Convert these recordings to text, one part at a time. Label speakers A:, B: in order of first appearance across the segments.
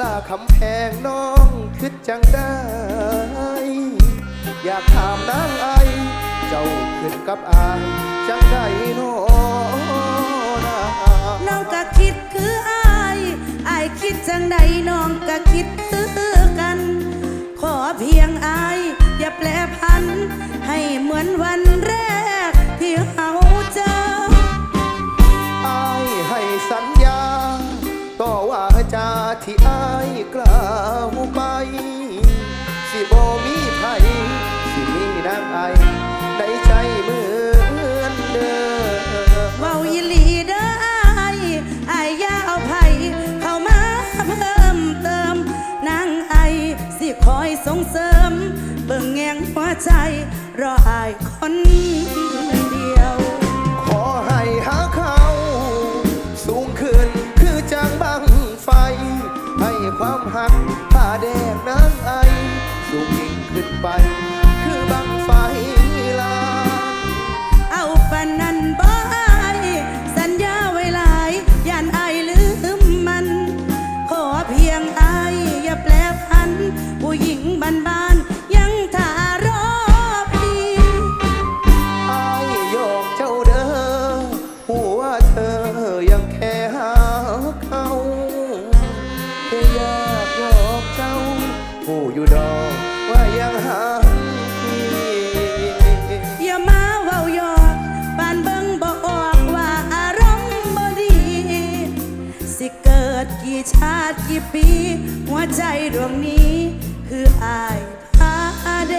A: ลาคำแพงน้องคิดจังได้ อยากถามนางไอ เจ้าขึ้นกับอายจังได้น้อน
B: น้องก็คิดคืออายอายคิดจังใดน้องก็คิดคือกัน ขอเพียงอาย อย่าแปลพัน ให้เหมือนวัน ที่อา
A: ยกล่าวไป สิบ่มีไผสิมีนางไอในใจเหมือนเดิม
B: เว้าอีหลีเด้ออายอายอยาเอาไผเข้ามาเพิ่มเติมนางไอสิคอยส่งเสริม เบิ่งแงงหัวใจ รออายคนเดียว
A: หักผ้าแดงนางไอสูงยิ่งขึ้นไป กี่
B: ชาติกี่ปี หัวใจดวงนี้ คืออายพา
A: เด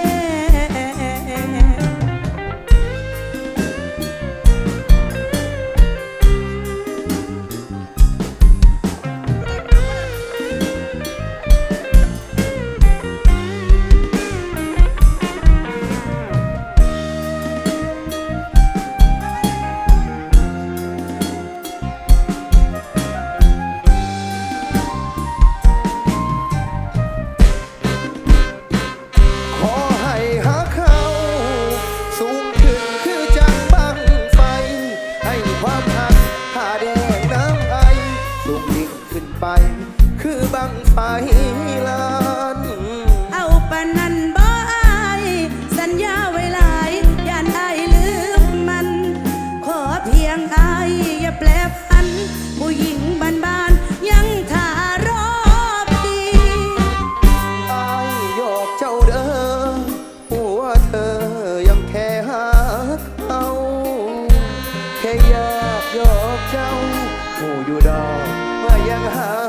A: ยงอา
B: ยอย่าแปลพัน ผู้หญิงบ้านๆยังทารอพี่
A: อายหยกเจ้าเด้อหัวเธอยังแค่หาเขาแค่อยากหยกเจ้าผู้อยู่ดอกว่ายังหา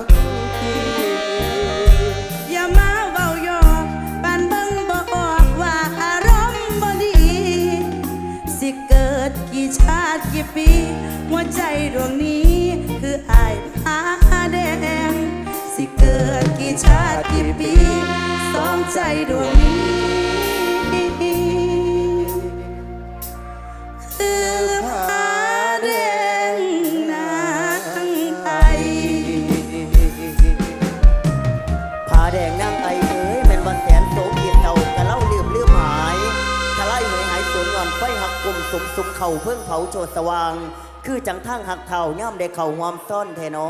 B: ไฟ
C: หักกลุ่มสุมสุขเข่าเพิ่งเผาโจดสว่าง คือจังทั้งหักเท่าย่ำได้เข่าหวามซ่อนแทนอ